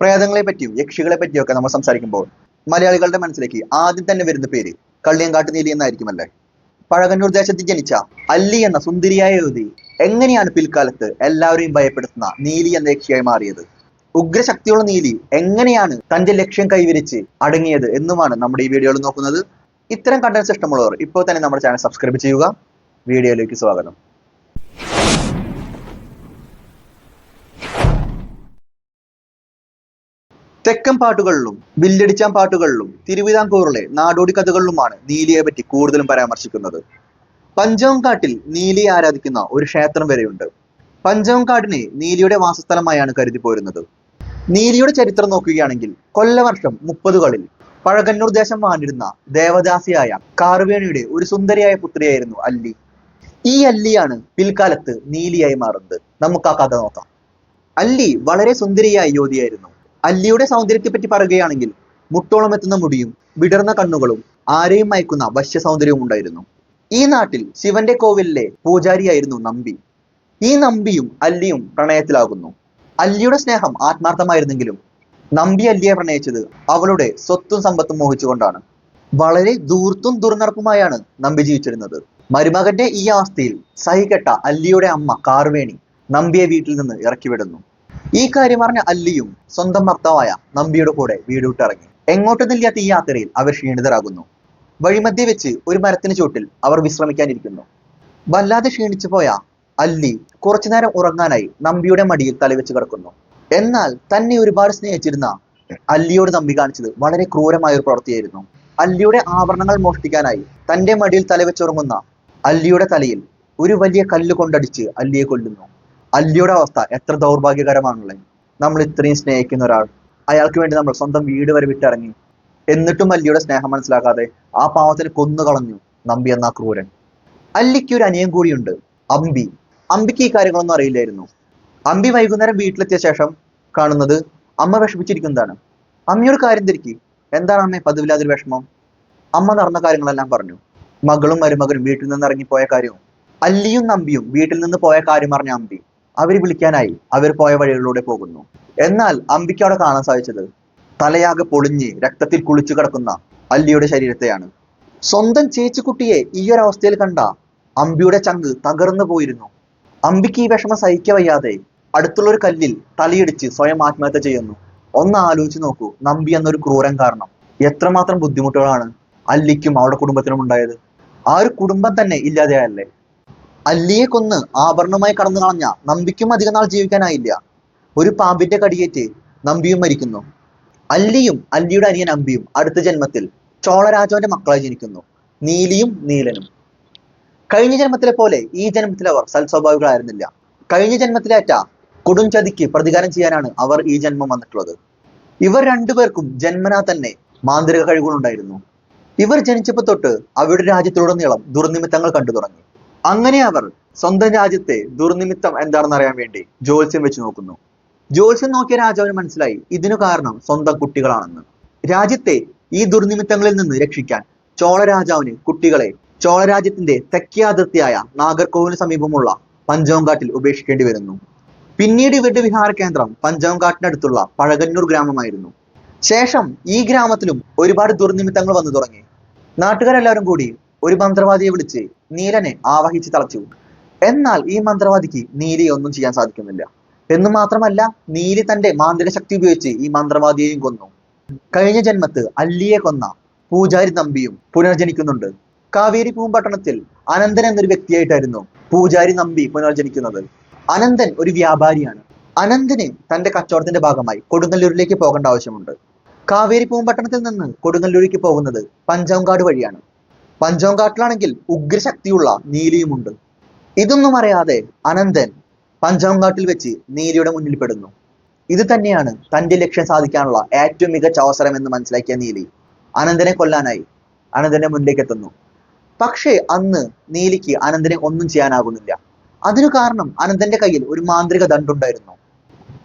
പ്രേതങ്ങളെ പറ്റിയും യക്ഷികളെ പറ്റിയും ഒക്കെ നമ്മൾ സംസാരിക്കുമ്പോൾ മലയാളികളുടെ മനസ്സിലേക്ക് ആദ്യം തന്നെ വരുന്ന പേര് കള്ളിയങ്കാട്ട് നീലി എന്നായിരിക്കുമല്ലേ? പഴകന്നൂർ ദേശത്ത് ജനിച്ച അല്ലി എന്ന സുന്ദരിയായ യുവതി എങ്ങനെയാണ് പിൽക്കാലത്ത് എല്ലാവരെയും ഭയപ്പെടുത്തുന്ന നീലി എന്ന യക്ഷിയായി മാറിയത്? ഉഗ്രശക്തിയുള്ള നീലി എങ്ങനെയാണ് തന്റെ ലക്ഷ്യം കൈവരിച്ച് അടങ്ങിയത് എന്നുമാണ് നമ്മുടെ ഈ വീഡിയോയിൽ നോക്കുന്നത്. ഇത്തരം കണ്ടൻസ് ഇഷ്ടമുള്ളവർ ഇപ്പോൾ തന്നെ നമ്മുടെ ചാനൽ സബ്സ്ക്രൈബ് ചെയ്യുക. വീഡിയോയിലേക്ക് സ്വാഗതം. തെക്കൻ പാട്ടുകളിലും വില്ലടിച്ചാൻ പാട്ടുകളിലും തിരുവിതാംകൂറിലെ നാടോടി കഥകളിലുമാണ് നീലിയെ പറ്റി കൂടുതലും പരാമർശിക്കുന്നത്. പഞ്ചവംകാട്ടിൽ നീലിയെ ആരാധിക്കുന്ന ഒരു ക്ഷേത്രം വരെയുണ്ട്. പഞ്ചവംകാടിനെ നീലിയുടെ വാസസ്ഥലമായാണ് കരുതി പോരുന്നത് നീലിയുടെ ചരിത്രം നോക്കുകയാണെങ്കിൽ കൊല്ലവർഷം മുപ്പതുകളിൽ പഴകന്നൂർ ദേശം വാണിരുന്ന ദേവദാസിയായ കാർവേണിയുടെ ഒരു സുന്ദരിയായ പുത്രിയായിരുന്നു അല്ലി. ഈ അല്ലിയാണ് പിൽക്കാലത്ത് നീലിയായി മാറുന്നത്. നമുക്ക് ആ കഥ നോക്കാം. അല്ലി വളരെ സുന്ദരിയായ യുവതിയായിരുന്നു അല്ലിയുടെ സൗന്ദര്യത്തെ പറ്റി പറയുകയാണെങ്കിൽ മുട്ടോളം എത്തുന്ന മുടിയും വിടർന്ന കണ്ണുകളും ആരെയും മയക്കുന്ന വശ്യ സൗന്ദര്യവും ഉണ്ടായിരുന്നു. ഈ നാട്ടിൽ ശിവന്റെ കോവിലിലെ പൂജാരിയായിരുന്നു നമ്പി. ഈ നമ്പിയും അല്ലിയും പ്രണയത്തിലാകുന്നു. അല്ലിയുടെ സ്നേഹം ആത്മാർത്ഥമായിരുന്നെങ്കിലും നമ്പി അല്ലിയെ പ്രണയിച്ചത് അവളുടെ സ്വത്തും സമ്പത്തും മോഹിച്ചുകൊണ്ടാണ്. വളരെ ദൂർത്തും ദുർനടപ്പുമായാണ് നമ്പി ജീവിച്ചിരുന്നത്. മരുമകന്റെ ഈ അവസ്ഥയിൽ സഹികെട്ട അല്ലിയുടെ അമ്മ കാർവേണി നമ്പിയെ വീട്ടിൽ നിന്ന് ഇറക്കിവിടുന്നു. ഈ കാര്യം അറിഞ്ഞ അല്ലിയും സ്വന്തം ഭർത്താവായ നമ്പിയുടെ കൂടെ വീട് വിട്ടിറങ്ങി എങ്ങോട്ടൊന്നില്ലാത്ത ഈ യാത്രയിൽ അവർ ക്ഷീണിതരാകുന്നു. വഴിമധ്യേ വെച്ച് ഒരു മരത്തിന് ചുവട്ടിൽ അവർ വിശ്രമിക്കാനിരിക്കുന്നു. വല്ലാതെ ക്ഷീണിച്ചു പോയ അല്ലി കുറച്ചു നേരം ഉറങ്ങാനായി നമ്പിയുടെ മടിയിൽ തലവെച്ച് കിടക്കുന്നു. എന്നാൽ തന്നെ ഒരുപാട് സ്നേഹിച്ചിരുന്ന അല്ലിയോട് നമ്പി കാണിച്ചത് വളരെ ക്രൂരമായ ഒരു പ്രവൃത്തിയായിരുന്നു. അല്ലിയുടെ ആഭരണങ്ങൾ മോഷ്ടിക്കാനായി തന്റെ മടിയിൽ തലവെച്ചുറങ്ങുന്ന അല്ലിയുടെ തലയിൽ ഒരു വലിയ കല്ല് കൊണ്ടടിച്ച് അല്ലിയെ കൊല്ലുന്നു. അല്ലിയുടെ അവസ്ഥ എത്ര ദൗർഭാഗ്യകരമാണുള്ളത്. നമ്മൾ ഇത്രയും സ്നേഹിക്കുന്ന ഒരാൾ. അയാൾക്ക് വേണ്ടി നമ്മൾ സ്വന്തം വീട് വരെ വിട്ടിറങ്ങി. എന്നിട്ടും അല്ലിയുടെ സ്നേഹം മനസ്സിലാക്കാതെ ആ പാവത്തിന് കൊന്നു കളഞ്ഞു നമ്പി എന്ന ക്രൂരൻ. അല്ലിക്ക് ഒരു അനിയൻ കൂടിയുണ്ട്. അമ്പി അമ്പിക്ക് ഈ കാര്യങ്ങളൊന്നും അറിയില്ലായിരുന്നു. അമ്പി വൈകുന്നേരം വീട്ടിലെത്തിയ ശേഷം കാണുന്നത് അമ്മ വിഷമിച്ചിരിക്കുന്നതാണ്. അമ്മയോട് കാര്യം തിരിക്കി. എന്താണ് അമ്മേ പതിവില്ലാതൊരു വിഷമം? അമ്മ നടന്ന കാര്യങ്ങളെല്ലാം പറഞ്ഞു. മകളും മരുമകനും വീട്ടിൽ നിന്ന് ഇറങ്ങി പോയ കാര്യവും. അല്ലിയും നമ്പിയും വീട്ടിൽ നിന്ന് പോയ കാര്യം അറിഞ്ഞ അമ്പി അവർ വിളിക്കാനായി അവർ പോയ വഴികളിലൂടെ പോകുന്നു. എന്നാൽ അംബിക്ക അവിടെ കാണാൻ സാധിച്ചത് തലയാകെ പൊളിഞ്ഞ് രക്തത്തിൽ കുളിച്ചു കിടക്കുന്ന അല്ലിയുടെ ശരീരത്തെയാണ്. സ്വന്തം ചേച്ചിക്കുട്ടിയെ ഈ ഒരു അവസ്ഥയിൽ കണ്ട അമ്പിയുടെ ചങ്ക് തകർന്നു പോയിരുന്നു. അമ്പിക്ക് ഈ വിഷമം സഹിക്ക വയ്യാതെ അടുത്തുള്ള ഒരു കല്ലിൽ തലയിടിച്ച് സ്വയം ആത്മഹത്യ ചെയ്യുന്നു. ഒന്ന് ആലോചിച്ച് നോക്കൂ നമ്പി എന്നൊരു ക്രൂരൻ കാരണം. എത്രമാത്രം ബുദ്ധിമുട്ടുകളാണ് അല്ലിക്കും അവളുടെ കുടുംബത്തിനും ഉണ്ടായത്. ആ ഒരു കുടുംബം തന്നെ ഇല്ലാതെയല്ലേ അല്ലിയെ കൊന്ന് ആഭരണമായി കടന്നു കളഞ്ഞ നമ്പിക്കും അധിക നാൾ ജീവിക്കാനായില്ല. ഒരു പാമ്പിന്റെ കടിയേറ്റ് നമ്പിയും മരിക്കുന്നു. അല്ലിയും അല്ലിയുടെ അനിയൻ അമ്പിയും അടുത്ത ജന്മത്തിൽ ചോളരാജാവിന്റെ മക്കളായി ജനിക്കുന്നു. നീലിയും നീലനും. കഴിഞ്ഞ ജന്മത്തിലെ പോലെ ഈ ജന്മത്തിൽ അവർ സൽസ്വഭാവികളായിരുന്നില്ല. കഴിഞ്ഞ ജന്മത്തിലേറ്റ കൊടും ചതിക്ക് പ്രതികാരം ചെയ്യാനാണ് അവർ ഈ ജന്മം വന്നിട്ടുള്ളത്. ഇവർ രണ്ടുപേർക്കും ജന്മനാ തന്നെ മാന്ത്രിക കഴിവുകളുണ്ടായിരുന്നു. ഇവർ ജനിച്ചപ്പോൾ തൊട്ട് അവരുടെ രാജ്യത്തിലുടനീളം ദുർനിമിത്തങ്ങൾ കണ്ടു തുടങ്ങി. അങ്ങനെ അവർ സ്വന്തം രാജ്യത്തെ ദുർനിമിത്തം എന്താണെന്ന് അറിയാൻ വേണ്ടി ജ്യോത്സ്യം വെച്ച് നോക്കുന്നു. ജ്യോത്സ്യം നോക്കിയ രാജാവിന് മനസ്സിലായി ഇതിനു കാരണം സ്വന്തം കുട്ടികളാണെന്ന്. രാജ്യത്തെ ഈ ദുർനിമിത്തങ്ങളിൽ നിന്ന് രക്ഷിക്കാൻ ചോള രാജാവിന് കുട്ടികളെ ചോള രാജ്യത്തിന്റെ തെക്കേ അതിർത്തിയായ നാഗർകോവിലിന് സമീപമുള്ള പഞ്ചവങ്കാട്ടിൽ ഉപേക്ഷിക്കേണ്ടി വരുന്നു. പിന്നീട് ഇവരുടെ വിഹാര കേന്ദ്രം പഞ്ചവങ്കാട്ടിനടുത്തുള്ള പഴകന്നൂർ ഗ്രാമമായിരുന്നു. ശേഷം ഈ ഗ്രാമത്തിലും ഒരുപാട് ദുർനിമിത്തങ്ങൾ വന്നു തുടങ്ങി. നാട്ടുകാരെല്ലാവരും കൂടി ഒരു മന്ത്രവാദിയെ വിളിച്ച് നീലനെ ആവാഹിച്ച് തളച്ചു. എന്നാൽ ഈ മന്ത്രവാദിക്ക് നീലയെ ഒന്നും ചെയ്യാൻ സാധിക്കുന്നില്ല. എന്ന് മാത്രമല്ല നീലി തന്റെ മാന്ത്രിക ശക്തി ഉപയോഗിച്ച് ഈ മന്ത്രവാദിയെയും കൊന്നു. കഴിഞ്ഞ ജന്മത്ത് അല്ലിയെ കൊന്ന പൂജാരി നമ്പിയും പുനർജനിക്കുന്നുണ്ട്. കാവേരി പൂമ്പട്ടണത്തിൽ അനന്തൻ എന്നൊരു വ്യക്തിയായിട്ടായിരുന്നു പൂജാരി നമ്പി പുനർജനിക്കുന്നത്. അനന്തൻ ഒരു വ്യാപാരിയാണ്. അനന്തന് തന്റെ കച്ചവടത്തിന്റെ ഭാഗമായി കൊടുങ്ങല്ലൂരിലേക്ക് പോകേണ്ട ആവശ്യമുണ്ട്. കാവേരി പൂമ്പട്ടണത്തിൽ നിന്ന് കൊടുങ്ങല്ലൂരിലേക്ക് പോകുന്നത് പഞ്ചവങ്കാട് വഴിയാണ്. പഞ്ചവങ്കാട്ടിലാണെങ്കിൽ ഉഗ്രശക്തിയുള്ള നീലിയുമുണ്ട്. ഇതൊന്നും അറിയാതെ അനന്തൻ പഞ്ചോങ്കാട്ടിൽ വെച്ച് നീലിയുടെ മുന്നിൽ പെടുന്നു. ഇത് തന്നെയാണ് തന്റെ ലക്ഷ്യം സാധിക്കാനുള്ള ഏറ്റവും മികച്ച അവസരം എന്ന് മനസ്സിലാക്കിയ നീലി. അനന്തനെ കൊല്ലാനായി അനന്തന്റെ മുന്നിലേക്ക് എത്തുന്നു. പക്ഷേ അന്ന് നീലിക്ക് അനന്തനെ ഒന്നും ചെയ്യാനാകുന്നില്ല. അതിനു കാരണം അനന്തന്റെ കയ്യിൽ ഒരു മാന്ത്രിക ദണ്ടുണ്ടായിരുന്നു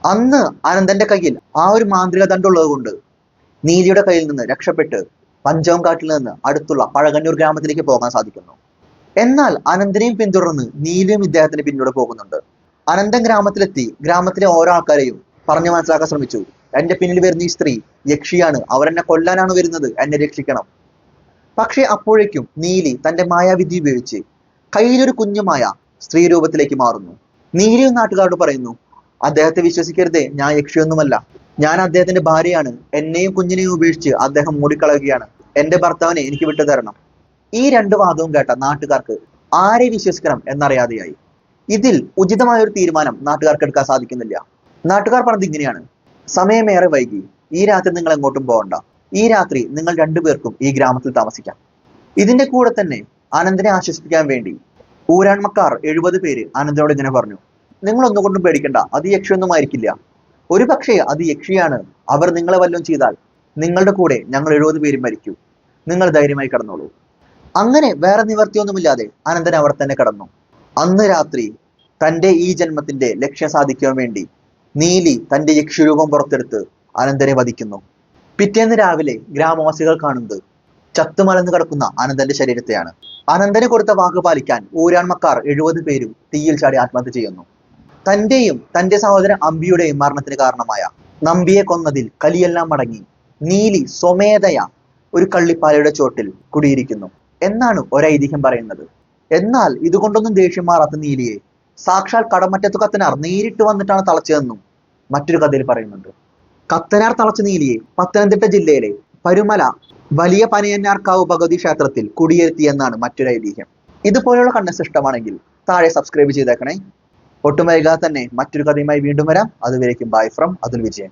അന്ന് അനന്തന്റെ കയ്യിൽ ആ ഒരു മാന്ത്രിക ദണ്ടുള്ളത് കൊണ്ട് നീലിയുടെ കയ്യിൽ നിന്ന് രക്ഷപ്പെട്ട് പഞ്ചവങ്കാട്ടിൽ നിന്ന് അടുത്തുള്ള പഴകന്നൂർ ഗ്രാമത്തിലേക്ക് പോകാൻ സാധിക്കുന്നു. എന്നാൽ അനന്തനെയും പിന്തുടർന്ന് നീലയും ഇദ്ദേഹത്തിന് പിന്നീട് പോകുന്നുണ്ട്. അനന്തൻ ഗ്രാമത്തിലെത്തി ഗ്രാമത്തിലെ ഓരോ ആൾക്കാരെയും പറഞ്ഞു മനസ്സിലാക്കാൻ ശ്രമിച്ചു. എന്റെ പിന്നിൽ വരുന്ന ഈ സ്ത്രീ യക്ഷിയാണ്. അവർ എന്നെ കൊല്ലാനാണ് വരുന്നത്. എന്നെ രക്ഷിക്കണം. പക്ഷേ അപ്പോഴേക്കും നീലി തന്റെ മായാവിദ്യ ഉപയോഗിച്ച് കയ്യിലൊരു കുഞ്ഞുമായ സ്ത്രീ രൂപത്തിലേക്ക് മാറുന്നു. നീലിയും നാട്ടുകാരോട് പറയുന്നു അദ്ദേഹത്തെ വിശ്വസിക്കരുതേ. ഞാൻ യക്ഷിയൊന്നുമല്ല. ഞാൻ അദ്ദേഹത്തിന്റെ ഭാര്യയാണ്. എന്നെയും കുഞ്ഞിനെയും ഉപേക്ഷിച്ച് അദ്ദേഹം മൂടിക്കളയുകയാണ്. എന്റെ ഭർത്താവിനെ എനിക്ക് വിട്ടു തരണം ഈ രണ്ട് വാദവും കേട്ട നാട്ടുകാർക്ക് ആരെ വിശ്വസിക്കണം എന്നറിയാതെയായി. ഇതിൽ ഉചിതമായ ഒരു തീരുമാനം നാട്ടുകാർക്ക് എടുക്കാൻ സാധിക്കുന്നില്ല. നാട്ടുകാർ പറഞ്ഞത് ഇങ്ങനെയാണ്. സമയമേറെ വൈകി. ഈ രാത്രി നിങ്ങൾ എങ്ങോട്ടും പോകണ്ട. ഈ രാത്രി നിങ്ങൾ രണ്ടുപേർക്കും ഈ ഗ്രാമത്തിൽ താമസിക്കാം. ഇതിന്റെ കൂടെ തന്നെ അനന്തനെ ആശ്വസിപ്പിക്കാൻ വേണ്ടി ഊരാൺമക്കാർ എഴുപത് പേര് അനന്തനോട് ഇങ്ങനെ പറഞ്ഞു. നിങ്ങൾ ഒന്നുകൊണ്ടും പേടിക്കണ്ട. അത് യക്ഷിയൊന്നും ആയിരിക്കില്ല. ഒരു പക്ഷേ അത് യക്ഷിയാണ്. അവർ നിങ്ങളെ വല്ലതും ചെയ്താൽ നിങ്ങളുടെ കൂടെ ഞങ്ങൾ എഴുപത് പേരും മരിക്കൂ. നിങ്ങൾ ധൈര്യമായി കടന്നോളൂ. അങ്ങനെ വേറെ നിവർത്തിയൊന്നുമില്ലാതെ അനന്തൻ അവർ തന്നെ കടന്നു. അന്ന് രാത്രി തന്റെ ഈ ജന്മത്തിന്റെ ലക്ഷ്യം സാധിക്കാൻ വേണ്ടി നീലി തന്റെ യക്ഷിരൂപം പുറത്തെടുത്ത് അനന്തനെ വധിക്കുന്നു. പിറ്റേന്ന് രാവിലെ ഗ്രാമവാസികൾ കാണുന്നത് ചത്തുമലന്ന് കിടക്കുന്ന അനന്തന്റെ ശരീരത്തെയാണ്. അനന്തന് കൊടുത്ത വാക്ക് പാലിക്കാൻ ഊരാൺമക്കാർ എഴുപത് പേരും തീയിൽ ചാടി ആത്മഹത്യ ചെയ്യുന്നു. തന്റെയും തന്റെ സഹോദരൻ അമ്പിയുടെയും മരണത്തിന് കാരണമായ നമ്പിയെ കൊന്നതിൽ കലിയെല്ലാം മടങ്ങി. നീലി സ്വമേധയ ഒരു കള്ളിപ്പാലയുടെ ചോട്ടിൽ കുടിയിരിക്കുന്നു. എന്നാണ് ഒരൈതിഹ്യം പറയുന്നത്. എന്നാൽ ഇതുകൊണ്ടൊന്നും ദേഷ്യം മാറാത്ത നീലിയെ സാക്ഷാൽ കടമറ്റത്ത് കത്തനാർ നേരിട്ട് വന്നിട്ടാണ് തളച്ചതെന്നും മറ്റൊരു കഥയിൽ പറയുന്നുണ്ട്. കത്തനാർ തളച്ച നീലിയെ പത്തനംതിട്ട ജില്ലയിലെ പരുമല വലിയ പനയന്നാർക്കാവ് ഭഗവതി ക്ഷേത്രത്തിൽ കുടിയേറ്റി എന്നാണ് മറ്റൊരു ഐതിഹ്യം ഇതുപോലെയുള്ള കണ്ടൻസ് ഇഷ്ടമാണെങ്കിൽ താഴെ സബ്സ്ക്രൈബ് ചെയ്തേക്കണേ. ഒട്ടും വൈകാതെ തന്നെ മറ്റൊരു കഥയുമായി വീണ്ടും വരാം. അതുവരേക്കും ബൈ ഫ്രം അതുൽ വിജയൻ.